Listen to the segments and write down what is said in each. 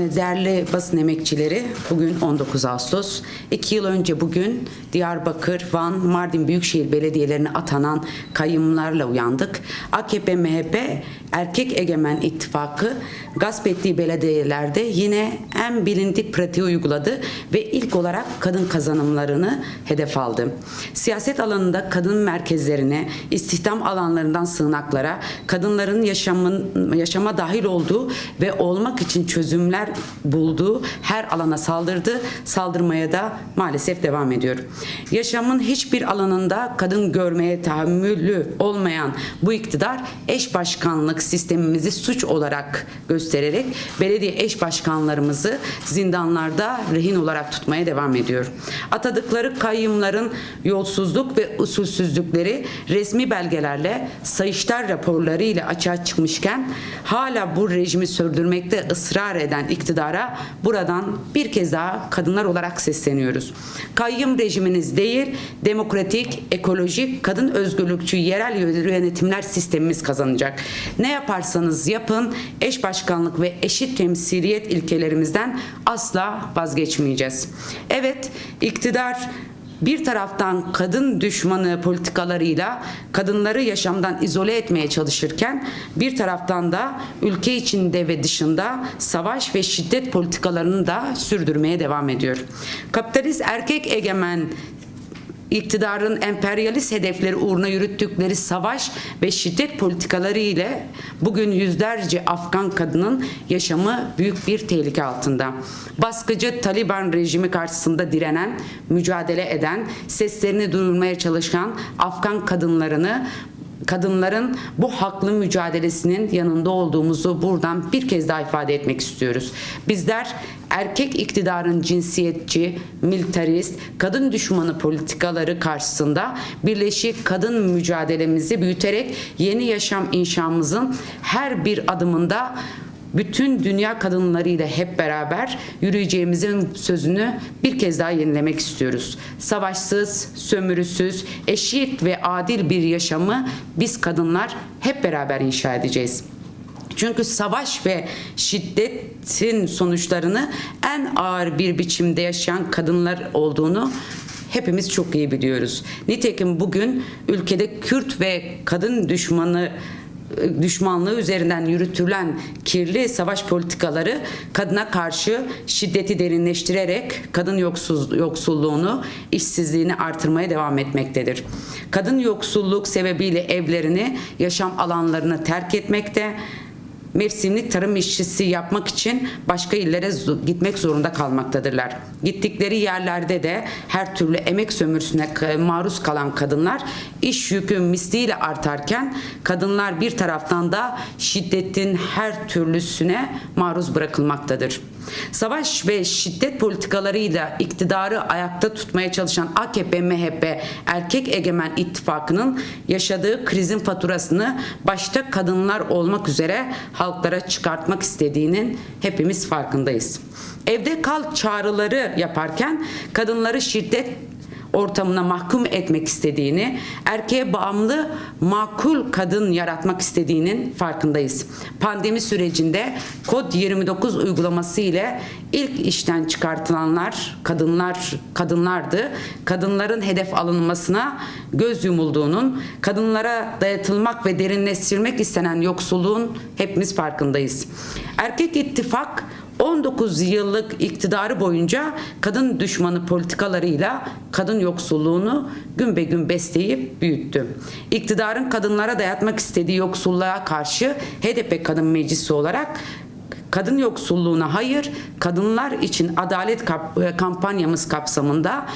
değerli basın emekçileri, bugün 19 Ağustos. İki yıl önce bugün Diyarbakır, Van, Mardin Büyükşehir Belediyelerine atanan kayyumlarla uyandık. AKP, MHP, Erkek Egemen İttifakı gasp ettiği belediyelerde yine en bilindik pratiği uyguladı ve ilk olarak kadın kazanımlarını hedef aldı. Siyaset alanında kadın merkezlerine, istihdam alanlarından sığınaklara, kadınların yaşamın yaşama dahil olduğu ve olmak için çözümler bulduğu her alana saldırdı. Saldırmaya da maalesef devam ediyor. Yaşamın hiçbir alanında kadın görmeye tahammülü olmayan bu iktidar eş başkanlık sistemimizi suç olarak göstererek belediye eş başkanlarımızı zindanlarda rehin olarak tutmaya devam ediyor. Atadıkları kayyumların yolsuzluk ve usulsüzlükleri resmi belgelerle sayıştay raporları ile açığa çıkmışken hala bu rejimi sürdürmekte ısrar eden iktidara buradan bir kez daha kadınlar olarak sesleniyoruz. Kayyum rejiminiz değil, demokratik, ekolojik, kadın özgürlükçü yerel yönetimler sistemimiz kazanacak. Ne yaparsanız yapın eş başkanlık ve eşit temsiliyet ilkelerimizden asla vazgeçmeyeceğiz. Evet, iktidar bir taraftan kadın düşmanı politikalarıyla kadınları yaşamdan izole etmeye çalışırken bir taraftan da ülke içinde ve dışında savaş ve şiddet politikalarını da sürdürmeye devam ediyor. Kapitalist erkek egemen iktidarın emperyalist hedefleri uğruna yürüttükleri savaş ve şiddet politikaları ile bugün yüzlerce Afgan kadının yaşamı büyük bir tehlike altında. Baskıcı Taliban rejimi karşısında direnen, mücadele eden, seslerini duyurmaya çalışan Afgan kadınlarını kadınların bu haklı mücadelesinin yanında olduğumuzu buradan bir kez daha ifade etmek istiyoruz. Bizler erkek iktidarın cinsiyetçi, militarist, kadın düşmanı politikaları karşısında birleşik kadın mücadelemizi büyüterek yeni yaşam inşamızın her bir adımında bütün dünya kadınlarıyla hep beraber yürüyeceğimizin sözünü bir kez daha yenilemek istiyoruz. Savaşsız, sömürüsüz, eşit ve adil bir yaşamı biz kadınlar hep beraber inşa edeceğiz. Çünkü savaş ve şiddetin sonuçlarını en ağır bir biçimde yaşayan kadınlar olduğunu hepimiz çok iyi biliyoruz. Nitekim bugün ülkede Kürt ve kadın düşmanı düşmanlığı üzerinden yürütülen kirli savaş politikaları kadına karşı şiddeti derinleştirerek kadın yoksuz, yoksulluğunu, işsizliğini artırmaya devam etmektedir. Kadın yoksulluk sebebiyle evlerini, yaşam alanlarını terk etmekte, mevsimlik tarım işçisi yapmak için başka illere gitmek zorunda kalmaktadırlar. Gittikleri yerlerde de her türlü emek sömürüsüne maruz kalan kadınlar iş yükü misliyle artarken kadınlar bir taraftan da şiddetin her türlüsüne maruz bırakılmaktadır. Savaş ve şiddet politikalarıyla iktidarı ayakta tutmaya çalışan AKP, MHP, erkek egemen ittifakının yaşadığı krizin faturasını başta kadınlar olmak üzere halklara çıkartmak istediğinin hepimiz farkındayız. Evde kal çağrıları yaparken kadınları şiddet ortamına mahkum etmek istediğini, erkeğe bağımlı makul kadın yaratmak istediğinin farkındayız. Pandemi sürecinde Kod 29 uygulaması ile ilk işten çıkartılanlar kadınlar kadınlardı. Kadınların hedef alınmasına göz yumulduğunun, kadınlara dayatılmak ve derinleştirmek istenen yoksulluğun hepimiz farkındayız. Erkek ittifak 19 yıllık iktidarı boyunca kadın düşmanı politikalarıyla kadın yoksulluğunu gün be gün besleyip büyüttü. İktidarın kadınlara dayatmak istediği yoksulluğa karşı HDP Kadın Meclisi olarak kadın yoksulluğuna hayır, kadınlar için adalet kap- kampanyamız kapsamında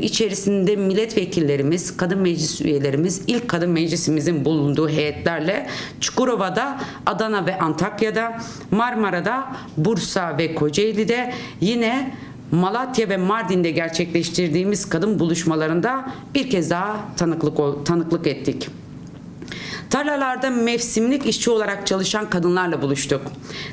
içerisinde milletvekillerimiz, kadın meclis üyelerimiz, ilk kadın meclisimizin bulunduğu heyetlerle Çukurova'da, Adana ve Antakya'da, Marmara'da, Bursa ve Kocaeli'de yine Malatya ve Mardin'de gerçekleştirdiğimiz kadın buluşmalarında bir kez daha tanıklık tanıklık ettik. Tarlalarda mevsimlik işçi olarak çalışan kadınlarla buluştuk.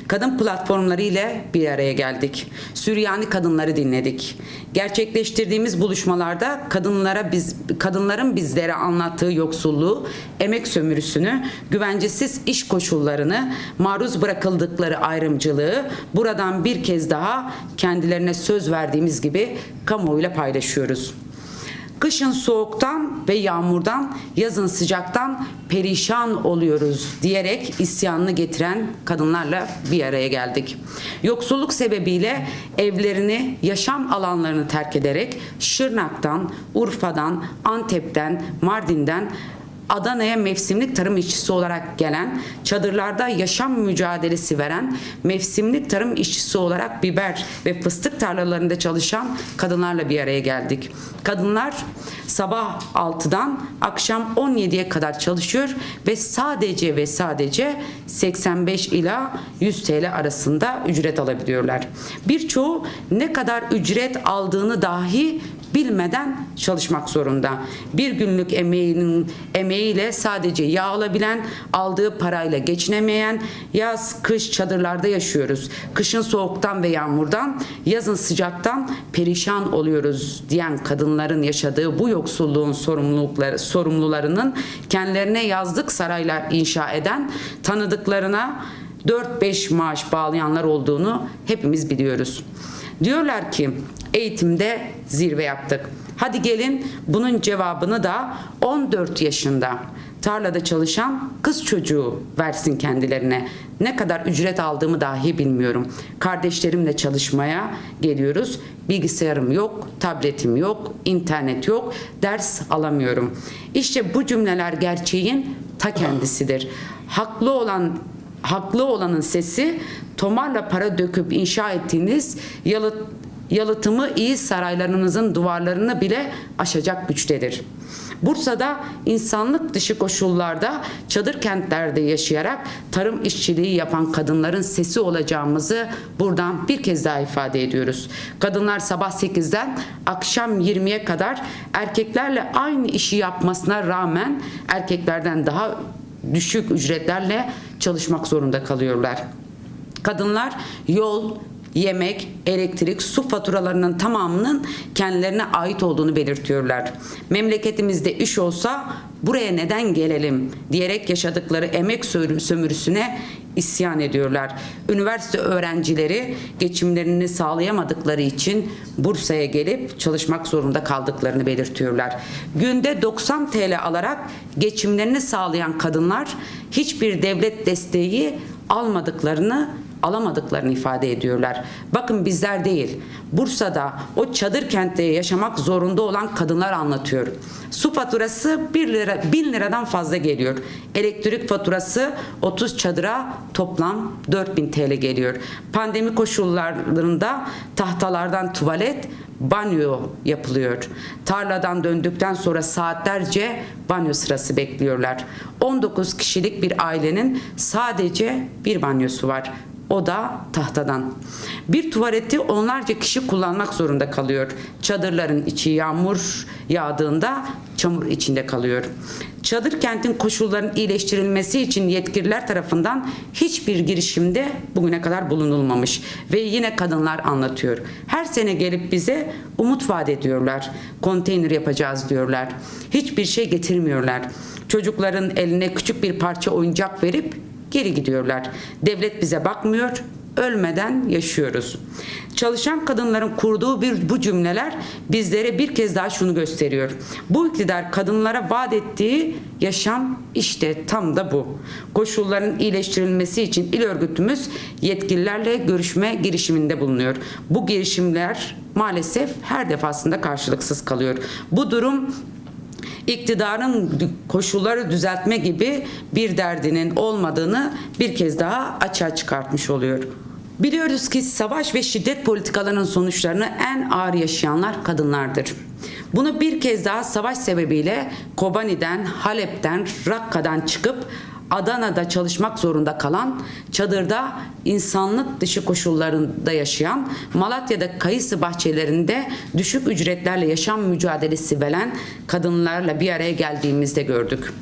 Kadın platformları ile bir araya geldik. Süryani kadınları dinledik. Gerçekleştirdiğimiz buluşmalarda kadınlara biz kadınların bizlere anlattığı yoksulluğu, emek sömürüsünü, güvencesiz iş koşullarını, maruz bırakıldıkları ayrımcılığı buradan bir kez daha kendilerine söz verdiğimiz gibi kamuoyuyla paylaşıyoruz. Kışın soğuktan ve yağmurdan, yazın sıcaktan perişan oluyoruz diyerek isyanını getiren kadınlarla bir araya geldik. Yoksulluk sebebiyle evlerini, yaşam alanlarını terk ederek Şırnak'tan, Urfa'dan, Antep'ten, Mardin'den Adana'ya mevsimlik tarım işçisi olarak gelen, çadırlarda yaşam mücadelesi veren, mevsimlik tarım işçisi olarak biber ve fıstık tarlalarında çalışan kadınlarla bir araya geldik. Kadınlar sabah 6'dan akşam 17'ye kadar çalışıyor ve sadece ve sadece 85 ila 100 TL arasında ücret alabiliyorlar. Birçoğu ne kadar ücret aldığını dahi bilmeden çalışmak zorunda. Bir günlük emeğinin emeğiyle sadece yağ alabilen, aldığı parayla geçinemeyen, yaz kış çadırlarda yaşıyoruz. Kışın soğuktan ve yağmurdan, yazın sıcaktan perişan oluyoruz diyen kadınların yaşadığı bu yoksulluğun sorumlulukları sorumlularının kendilerine yazlık saraylar inşa eden tanıdıklarına 4-5 maaş bağlayanlar olduğunu hepimiz biliyoruz. Diyorlar ki eğitimde zirve yaptık. Hadi gelin bunun cevabını da 14 yaşında tarlada çalışan kız çocuğu versin kendilerine. Ne kadar ücret aldığımı dahi bilmiyorum. Kardeşlerimle çalışmaya geliyoruz. Bilgisayarım yok, tabletim yok, internet yok, ders alamıyorum. İşte bu cümleler gerçeğin ta kendisidir. Haklı olan haklı olanın sesi tomarla para döküp inşa ettiğiniz yalıt, yalıtımı iyi saraylarınızın duvarlarını bile aşacak güçtedir. Bursa'da insanlık dışı koşullarda çadır kentlerde yaşayarak tarım işçiliği yapan kadınların sesi olacağımızı buradan bir kez daha ifade ediyoruz. Kadınlar sabah 8'den akşam 20'ye kadar erkeklerle aynı işi yapmasına rağmen erkeklerden daha düşük ücretlerle çalışmak zorunda kalıyorlar. Kadınlar yol, yemek, elektrik, su faturalarının tamamının kendilerine ait olduğunu belirtiyorlar. Memleketimizde iş olsa buraya neden gelelim diyerek yaşadıkları emek sömürüsüne isyan ediyorlar. Üniversite öğrencileri geçimlerini sağlayamadıkları için Bursa'ya gelip çalışmak zorunda kaldıklarını belirtiyorlar. Günde 90 TL alarak geçimlerini sağlayan kadınlar hiçbir devlet desteği almadıklarını alamadıklarını ifade ediyorlar. Bakın bizler değil. Bursa'da o çadır kentte yaşamak zorunda olan kadınlar anlatıyor. Su faturası 1 lira 1000 liradan fazla geliyor. Elektrik faturası 30 çadıra toplam 4000 TL geliyor. Pandemi koşullarında tahtalardan tuvalet banyo yapılıyor. Tarladan döndükten sonra saatlerce banyo sırası bekliyorlar. 19 kişilik bir ailenin sadece bir banyosu var. O da tahtadan. Bir tuvaleti onlarca kişi kullanmak zorunda kalıyor. Çadırların içi yağmur yağdığında çamur içinde kalıyor. Çadır kentin koşullarının iyileştirilmesi için yetkililer tarafından hiçbir girişimde bugüne kadar bulunulmamış ve yine kadınlar anlatıyor. Her sene gelip bize umut vaat ediyorlar. Konteyner yapacağız diyorlar. Hiçbir şey getirmiyorlar. Çocukların eline küçük bir parça oyuncak verip geri gidiyorlar. Devlet bize bakmıyor, ölmeden yaşıyoruz. Çalışan kadınların kurduğu bir bu cümleler bizlere bir kez daha şunu gösteriyor. Bu iktidar kadınlara vaat ettiği yaşam işte tam da bu. Koşulların iyileştirilmesi için il örgütümüz yetkililerle görüşme girişiminde bulunuyor. Bu girişimler maalesef her defasında karşılıksız kalıyor. Bu durum iktidarın koşulları düzeltme gibi bir derdinin olmadığını bir kez daha açığa çıkartmış oluyor. Biliyoruz ki savaş ve şiddet politikalarının sonuçlarını en ağır yaşayanlar kadınlardır. Bunu bir kez daha savaş sebebiyle Kobani'den, Halep'ten, Rakka'dan çıkıp Adana'da çalışmak zorunda kalan, çadırda insanlık dışı koşullarında yaşayan, Malatya'da kayısı bahçelerinde düşük ücretlerle yaşam mücadelesi veren kadınlarla bir araya geldiğimizde gördük.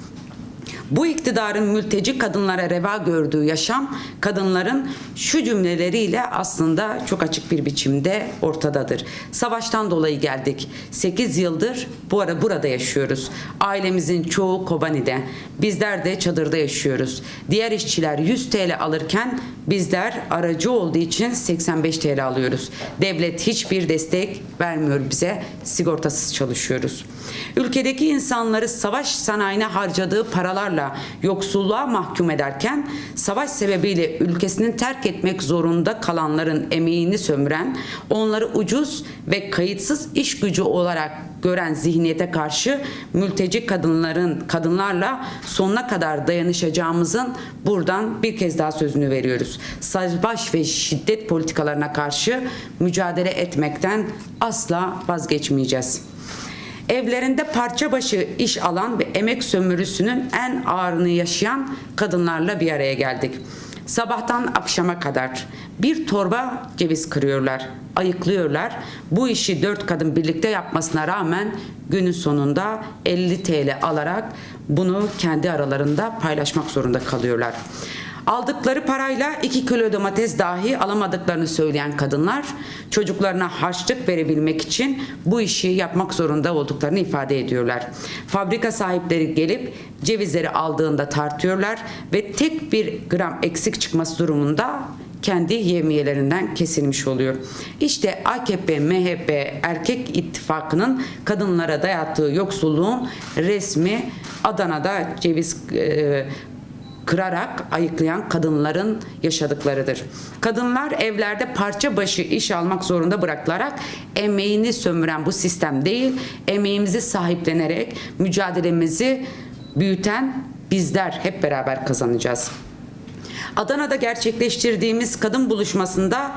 Bu iktidarın mülteci kadınlara reva gördüğü yaşam kadınların şu cümleleriyle aslında çok açık bir biçimde ortadadır. Savaştan dolayı geldik. 8 yıldır bu ara burada yaşıyoruz. Ailemizin çoğu Kobani'de. Bizler de çadırda yaşıyoruz. Diğer işçiler 100 TL alırken bizler aracı olduğu için 85 TL alıyoruz. Devlet hiçbir destek vermiyor bize. Sigortasız çalışıyoruz. Ülkedeki insanları savaş sanayine harcadığı paralarla yoksulluğa mahkum ederken savaş sebebiyle ülkesini terk etmek zorunda kalanların emeğini sömüren, onları ucuz ve kayıtsız iş gücü olarak gören zihniyete karşı mülteci kadınların kadınlarla sonuna kadar dayanışacağımızın buradan bir kez daha sözünü veriyoruz. Savaş ve şiddet politikalarına karşı mücadele etmekten asla vazgeçmeyeceğiz. Evlerinde parça başı iş alan ve emek sömürüsünün en ağırını yaşayan kadınlarla bir araya geldik. Sabahtan akşama kadar bir torba ceviz kırıyorlar, ayıklıyorlar. Bu işi dört kadın birlikte yapmasına rağmen günün sonunda 50 TL alarak bunu kendi aralarında paylaşmak zorunda kalıyorlar. Aldıkları parayla 2 kilo domates dahi alamadıklarını söyleyen kadınlar çocuklarına harçlık verebilmek için bu işi yapmak zorunda olduklarını ifade ediyorlar. Fabrika sahipleri gelip cevizleri aldığında tartıyorlar ve tek bir gram eksik çıkması durumunda kendi yemiyelerinden kesilmiş oluyor. İşte AKP, MHP, erkek ittifakının kadınlara dayattığı yoksulluğun resmi Adana'da ceviz e, kırarak ayıklayan kadınların yaşadıklarıdır. Kadınlar evlerde parça başı iş almak zorunda bırakılarak emeğini sömüren bu sistem değil, emeğimizi sahiplenerek mücadelemizi büyüten bizler hep beraber kazanacağız. Adana'da gerçekleştirdiğimiz kadın buluşmasında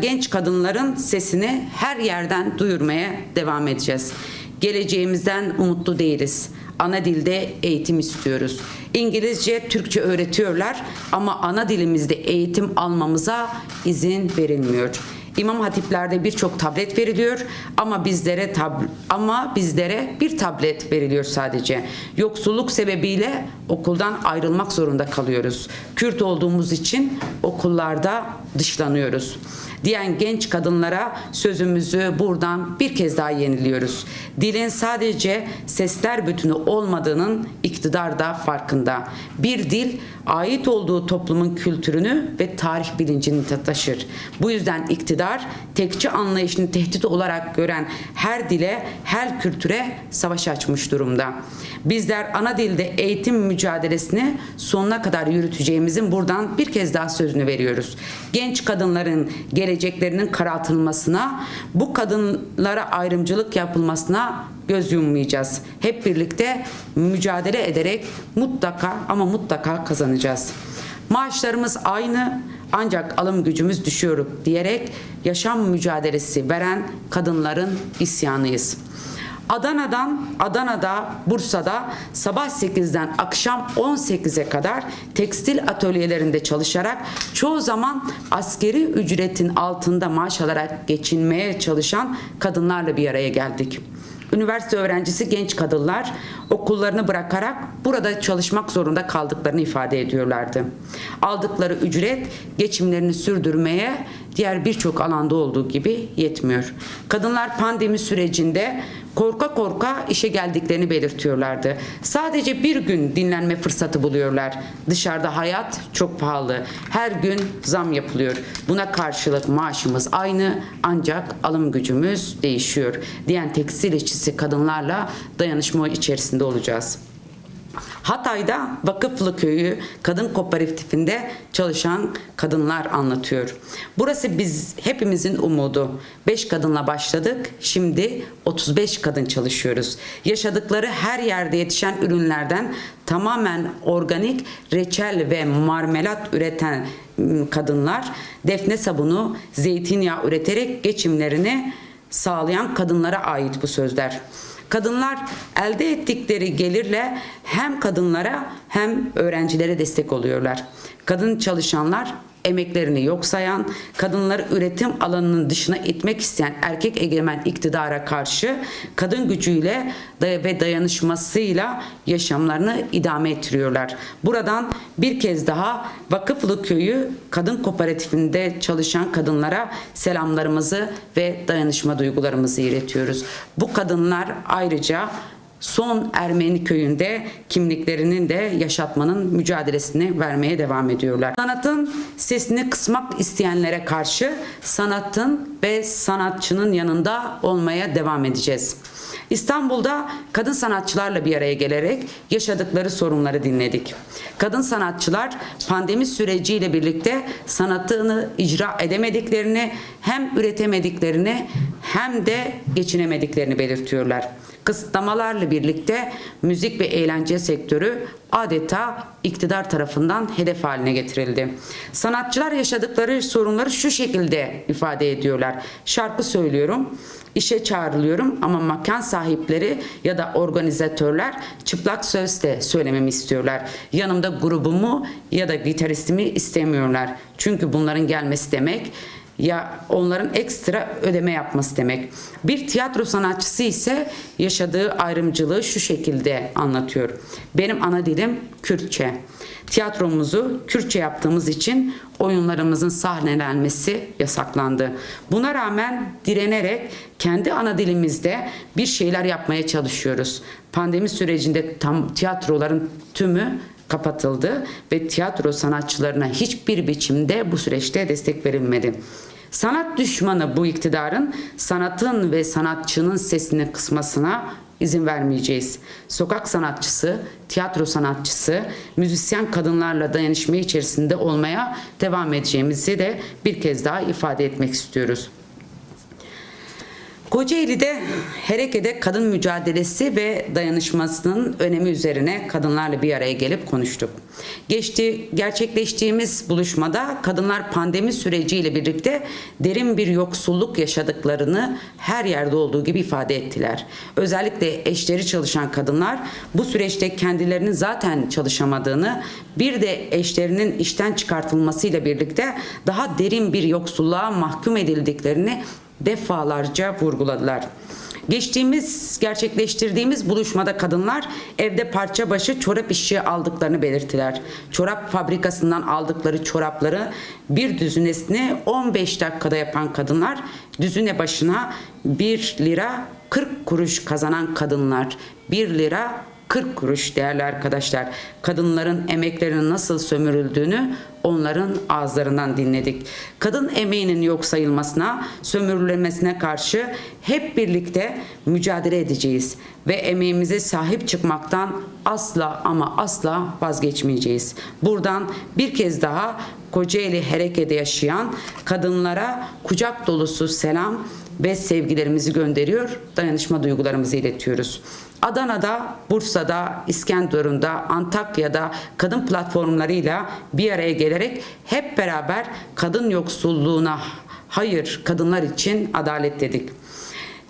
genç kadınların sesini her yerden duyurmaya devam edeceğiz. Geleceğimizden umutlu değiliz. Ana dilde eğitim istiyoruz. İngilizce, Türkçe öğretiyorlar ama ana dilimizde eğitim almamıza izin verilmiyor. İmam hatiplerde birçok tablet veriliyor ama bizlere tab ama bizlere bir tablet veriliyor sadece. Yoksulluk sebebiyle okuldan ayrılmak zorunda kalıyoruz. Kürt olduğumuz için okullarda dışlanıyoruz diyen genç kadınlara sözümüzü buradan bir kez daha yeniliyoruz. Dilin sadece sesler bütünü olmadığının iktidar da farkında. Bir dil ait olduğu toplumun kültürünü ve tarih bilincini taşır. Bu yüzden iktidar tekçi anlayışını tehdit olarak gören her dile, her kültüre savaş açmış durumda. Bizler ana dilde eğitim mücadelesini sonuna kadar yürüteceğimizin buradan bir kez daha sözünü veriyoruz. Genç kadınların geleceklerinin karartılmasına, bu kadınlara ayrımcılık yapılmasına göz yummayacağız. Hep birlikte mücadele ederek mutlaka ama mutlaka kazanacağız. Maaşlarımız aynı ancak alım gücümüz düşüyor diyerek yaşam mücadelesi veren kadınların isyanıyız. Adana'dan, Adana'da, Bursa'da sabah 8'den akşam 18'e kadar tekstil atölyelerinde çalışarak çoğu zaman askeri ücretin altında maaş alarak geçinmeye çalışan kadınlarla bir araya geldik. Üniversite öğrencisi genç kadınlar okullarını bırakarak burada çalışmak zorunda kaldıklarını ifade ediyorlardı. Aldıkları ücret geçimlerini sürdürmeye diğer birçok alanda olduğu gibi yetmiyor. Kadınlar pandemi sürecinde korka korka işe geldiklerini belirtiyorlardı. Sadece bir gün dinlenme fırsatı buluyorlar. Dışarıda hayat çok pahalı. Her gün zam yapılıyor. Buna karşılık maaşımız aynı ancak alım gücümüz değişiyor. Diyen tekstil işçisi kadınlarla dayanışma içerisinde olacağız. Hatay'da Vakıflı Köyü Kadın Kooperatifinde çalışan kadınlar anlatıyor. Burası biz hepimizin umudu. 5 kadınla başladık. Şimdi 35 kadın çalışıyoruz. Yaşadıkları her yerde yetişen ürünlerden tamamen organik reçel ve marmelat üreten ıı, kadınlar defne sabunu, zeytinyağı üreterek geçimlerini sağlayan kadınlara ait bu sözler. Kadınlar elde ettikleri gelirle hem kadınlara hem öğrencilere destek oluyorlar. Kadın çalışanlar emeklerini yok sayan, kadınları üretim alanının dışına itmek isteyen erkek egemen iktidara karşı kadın gücüyle ve dayanışmasıyla yaşamlarını idame ettiriyorlar. Buradan bir kez daha Vakıflı Köyü Kadın Kooperatifinde çalışan kadınlara selamlarımızı ve dayanışma duygularımızı iletiyoruz. Bu kadınlar ayrıca son Ermeni köyünde kimliklerinin de yaşatmanın mücadelesini vermeye devam ediyorlar. Sanatın sesini kısmak isteyenlere karşı sanatın ve sanatçının yanında olmaya devam edeceğiz. İstanbul'da kadın sanatçılarla bir araya gelerek yaşadıkları sorunları dinledik. Kadın sanatçılar pandemi süreciyle birlikte sanatını icra edemediklerini, hem üretemediklerini hem de geçinemediklerini belirtiyorlar. Kısıtlamalarla birlikte müzik ve eğlence sektörü adeta iktidar tarafından hedef haline getirildi. Sanatçılar yaşadıkları sorunları şu şekilde ifade ediyorlar. Şarkı söylüyorum, işe çağrılıyorum ama makan sahipleri ya da organizatörler çıplak sözle söylememi istiyorlar. Yanımda grubumu ya da gitaristimi istemiyorlar. Çünkü bunların gelmesi demek ya onların ekstra ödeme yapması demek. Bir tiyatro sanatçısı ise yaşadığı ayrımcılığı şu şekilde anlatıyor. Benim ana dilim Kürtçe. Tiyatromuzu Kürtçe yaptığımız için oyunlarımızın sahnelenmesi yasaklandı. Buna rağmen direnerek kendi ana dilimizde bir şeyler yapmaya çalışıyoruz. Pandemi sürecinde tam tiyatroların tümü kapatıldı ve tiyatro sanatçılarına hiçbir biçimde bu süreçte destek verilmedi. Sanat düşmanı bu iktidarın sanatın ve sanatçının sesini kısmasına izin vermeyeceğiz. Sokak sanatçısı, tiyatro sanatçısı, müzisyen kadınlarla dayanışma içerisinde olmaya devam edeceğimizi de bir kez daha ifade etmek istiyoruz. Kocaeli'de Hereke'de kadın mücadelesi ve dayanışmasının önemi üzerine kadınlarla bir araya gelip konuştuk. Geçti, gerçekleştiğimiz buluşmada kadınlar pandemi süreciyle birlikte derin bir yoksulluk yaşadıklarını her yerde olduğu gibi ifade ettiler. Özellikle eşleri çalışan kadınlar bu süreçte kendilerinin zaten çalışamadığını bir de eşlerinin işten çıkartılmasıyla birlikte daha derin bir yoksulluğa mahkum edildiklerini defalarca vurguladılar. Geçtiğimiz, gerçekleştirdiğimiz buluşmada kadınlar evde parça başı çorap işi aldıklarını belirttiler. Çorap fabrikasından aldıkları çorapları bir düzinesini 15 dakikada yapan kadınlar düzine başına 1 lira 40 kuruş kazanan kadınlar 1 lira 40 kuruş değerli arkadaşlar. Kadınların emeklerinin nasıl sömürüldüğünü onların ağızlarından dinledik. Kadın emeğinin yok sayılmasına, sömürülmesine karşı hep birlikte mücadele edeceğiz ve emeğimize sahip çıkmaktan asla ama asla vazgeçmeyeceğiz. Buradan bir kez daha Kocaeli Hereke'de yaşayan kadınlara kucak dolusu selam ve sevgilerimizi gönderiyor, dayanışma duygularımızı iletiyoruz. Adana'da, Bursa'da, İskenderun'da, Antakya'da kadın platformlarıyla bir araya gelerek hep beraber kadın yoksulluğuna hayır kadınlar için adalet dedik.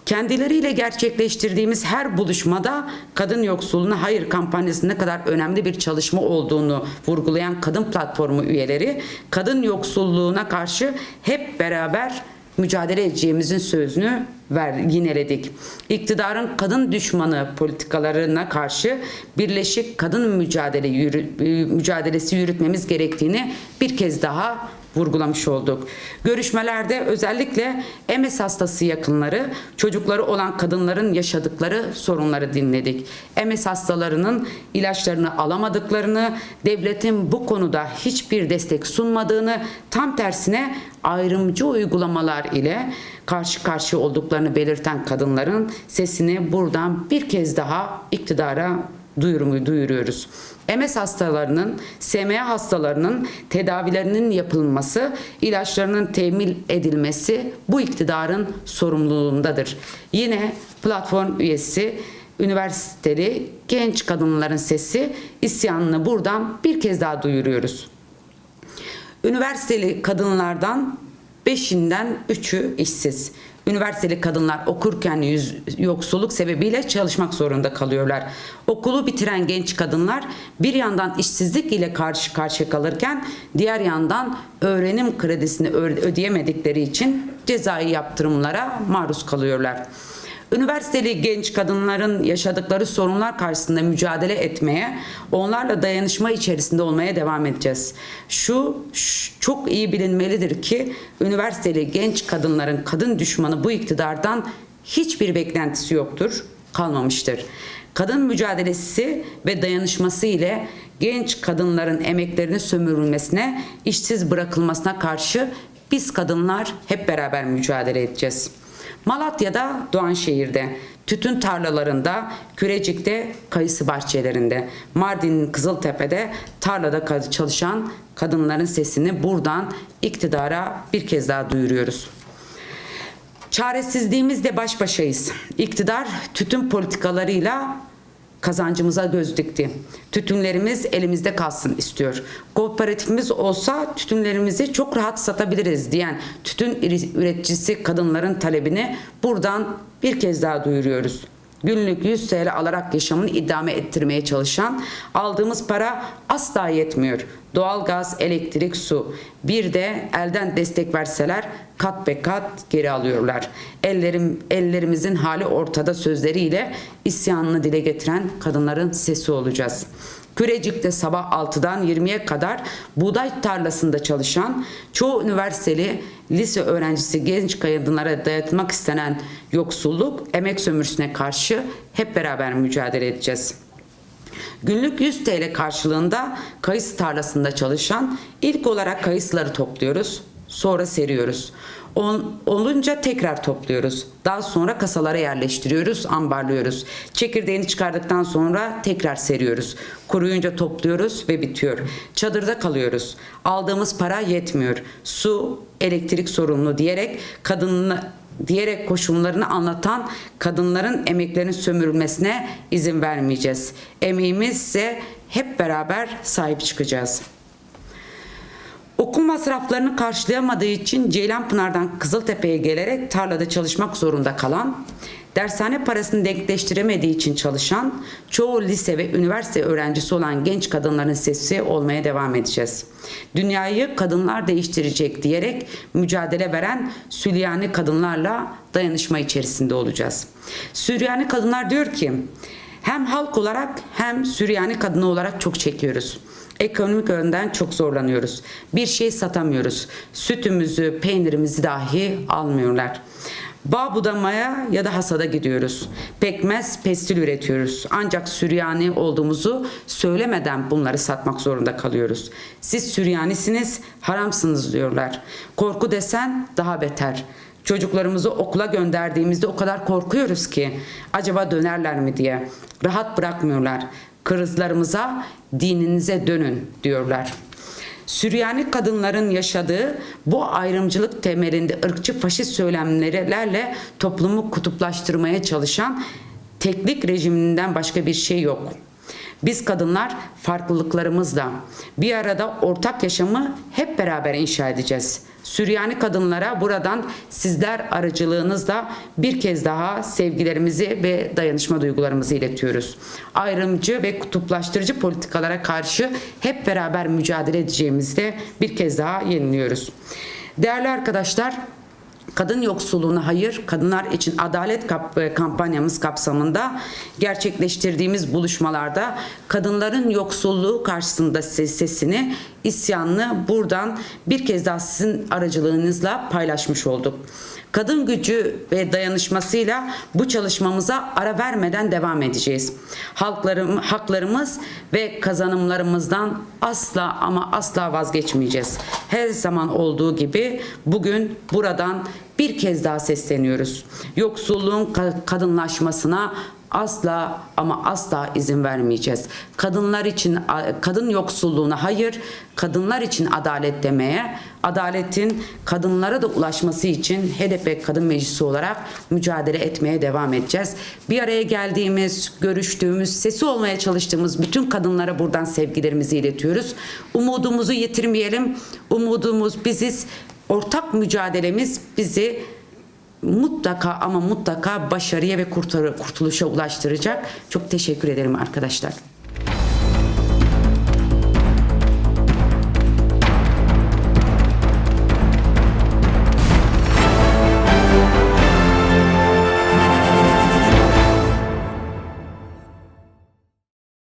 Kendileriyle gerçekleştirdiğimiz her buluşmada kadın yoksulluğuna hayır kampanyasının ne kadar önemli bir çalışma olduğunu vurgulayan kadın platformu üyeleri kadın yoksulluğuna karşı hep beraber mücadele edeceğimizin sözünü ver, yineledik. İktidarın kadın düşmanı politikalarına karşı birleşik kadın mücadele yürü, mücadelesi yürütmemiz gerektiğini bir kez daha vurgulamış olduk. Görüşmelerde özellikle MS hastası yakınları, çocukları olan kadınların yaşadıkları sorunları dinledik. MS hastalarının ilaçlarını alamadıklarını, devletin bu konuda hiçbir destek sunmadığını, tam tersine ayrımcı uygulamalar ile karşı karşıya olduklarını belirten kadınların sesini buradan bir kez daha iktidara duyurumu duyuruyoruz. MS hastalarının, SMA hastalarının tedavilerinin yapılması, ilaçlarının temin edilmesi bu iktidarın sorumluluğundadır. Yine platform üyesi üniversiteli genç kadınların sesi isyanını buradan bir kez daha duyuruyoruz. Üniversiteli kadınlardan beşinden üçü işsiz. Üniversiteli kadınlar okurken yüz, yoksulluk sebebiyle çalışmak zorunda kalıyorlar. Okulu bitiren genç kadınlar bir yandan işsizlik ile karşı karşıya kalırken diğer yandan öğrenim kredisini ödeyemedikleri için cezai yaptırımlara maruz kalıyorlar. Üniversiteli genç kadınların yaşadıkları sorunlar karşısında mücadele etmeye, onlarla dayanışma içerisinde olmaya devam edeceğiz. Şu, ş- çok iyi bilinmelidir ki üniversiteli genç kadınların kadın düşmanı bu iktidardan hiçbir beklentisi yoktur, kalmamıştır. Kadın mücadelesi ve dayanışması ile genç kadınların emeklerinin sömürülmesine, işsiz bırakılmasına karşı biz kadınlar hep beraber mücadele edeceğiz. Malatya'da Doğanşehir'de, tütün tarlalarında, Kürecik'te, kayısı bahçelerinde, Mardin'in Kızıltepe'de tarlada çalışan kadınların sesini buradan iktidara bir kez daha duyuruyoruz. Çaresizliğimizle baş başayız. İktidar tütün politikalarıyla kazancımıza göz dikti. Tütünlerimiz elimizde kalsın istiyor. Kooperatifimiz olsa tütünlerimizi çok rahat satabiliriz diyen tütün üreticisi kadınların talebini buradan bir kez daha duyuruyoruz. Günlük 100 TL alarak yaşamını idame ettirmeye çalışan aldığımız para asla yetmiyor. Doğalgaz, elektrik, su. Bir de elden destek verseler kat be kat geri alıyorlar. Ellerim, ellerimizin hali ortada sözleriyle isyanını dile getiren kadınların sesi olacağız. Kürecik'te sabah 6'dan 20'ye kadar buğday tarlasında çalışan çoğu üniversiteli lise öğrencisi genç kadınlara dayatmak istenen yoksulluk, emek sömürüsüne karşı hep beraber mücadele edeceğiz. Günlük 100 TL karşılığında kayısı tarlasında çalışan ilk olarak kayısıları topluyoruz. Sonra seriyoruz. On, olunca tekrar topluyoruz. Daha sonra kasalara yerleştiriyoruz, ambarlıyoruz. Çekirdeğini çıkardıktan sonra tekrar seriyoruz. Kuruyunca topluyoruz ve bitiyor. Çadırda kalıyoruz. Aldığımız para yetmiyor. Su, elektrik sorunlu diyerek kadınını diyerek koşullarını anlatan kadınların emeklerinin sömürülmesine izin vermeyeceğiz. Emeğimizse hep beraber sahip çıkacağız. Okul masraflarını karşılayamadığı için Ceylanpınar'dan Kızıltepe'ye gelerek tarlada çalışmak zorunda kalan, dershane parasını denkleştiremediği için çalışan, çoğu lise ve üniversite öğrencisi olan genç kadınların sesi olmaya devam edeceğiz. Dünyayı kadınlar değiştirecek diyerek mücadele veren Süryani kadınlarla dayanışma içerisinde olacağız. Süryani kadınlar diyor ki, hem halk olarak hem Süryani kadını olarak çok çekiyoruz. Ekonomik yönden çok zorlanıyoruz. Bir şey satamıyoruz. Sütümüzü, peynirimizi dahi almıyorlar. Bağ budamaya ya da hasada gidiyoruz. Pekmez, pestil üretiyoruz. Ancak Süryani olduğumuzu söylemeden bunları satmak zorunda kalıyoruz. Siz Süryanisiniz, haramsınız diyorlar. Korku desen daha beter. Çocuklarımızı okula gönderdiğimizde o kadar korkuyoruz ki acaba dönerler mi diye. Rahat bırakmıyorlar. Kızlarımıza dininize dönün diyorlar. Süryani kadınların yaşadığı bu ayrımcılık temelinde ırkçı faşist söylemlerle toplumu kutuplaştırmaya çalışan teklik rejiminden başka bir şey yok. Biz kadınlar farklılıklarımızla bir arada ortak yaşamı hep beraber inşa edeceğiz. Süryani kadınlara buradan sizler aracılığınızla bir kez daha sevgilerimizi ve dayanışma duygularımızı iletiyoruz. Ayrımcı ve kutuplaştırıcı politikalara karşı hep beraber mücadele edeceğimizi de bir kez daha yeniliyoruz. Değerli arkadaşlar, Kadın yoksulluğuna hayır, kadınlar için adalet e, kampanyamız kapsamında gerçekleştirdiğimiz buluşmalarda kadınların yoksulluğu karşısında ses- sesini, isyanını buradan bir kez daha sizin aracılığınızla paylaşmış olduk. Kadın gücü ve dayanışmasıyla bu çalışmamıza ara vermeden devam edeceğiz. Halklarım, haklarımız ve kazanımlarımızdan asla ama asla vazgeçmeyeceğiz. Her zaman olduğu gibi bugün buradan bir kez daha sesleniyoruz. Yoksulluğun ka- kadınlaşmasına asla ama asla izin vermeyeceğiz. Kadınlar için kadın yoksulluğuna hayır, kadınlar için adalet demeye, adaletin kadınlara da ulaşması için HDP Kadın Meclisi olarak mücadele etmeye devam edeceğiz. Bir araya geldiğimiz, görüştüğümüz, sesi olmaya çalıştığımız bütün kadınlara buradan sevgilerimizi iletiyoruz. Umudumuzu yitirmeyelim. Umudumuz biziz. Ortak mücadelemiz bizi mutlaka ama mutlaka başarıya ve kurtar- kurtuluşa ulaştıracak. Çok teşekkür ederim arkadaşlar.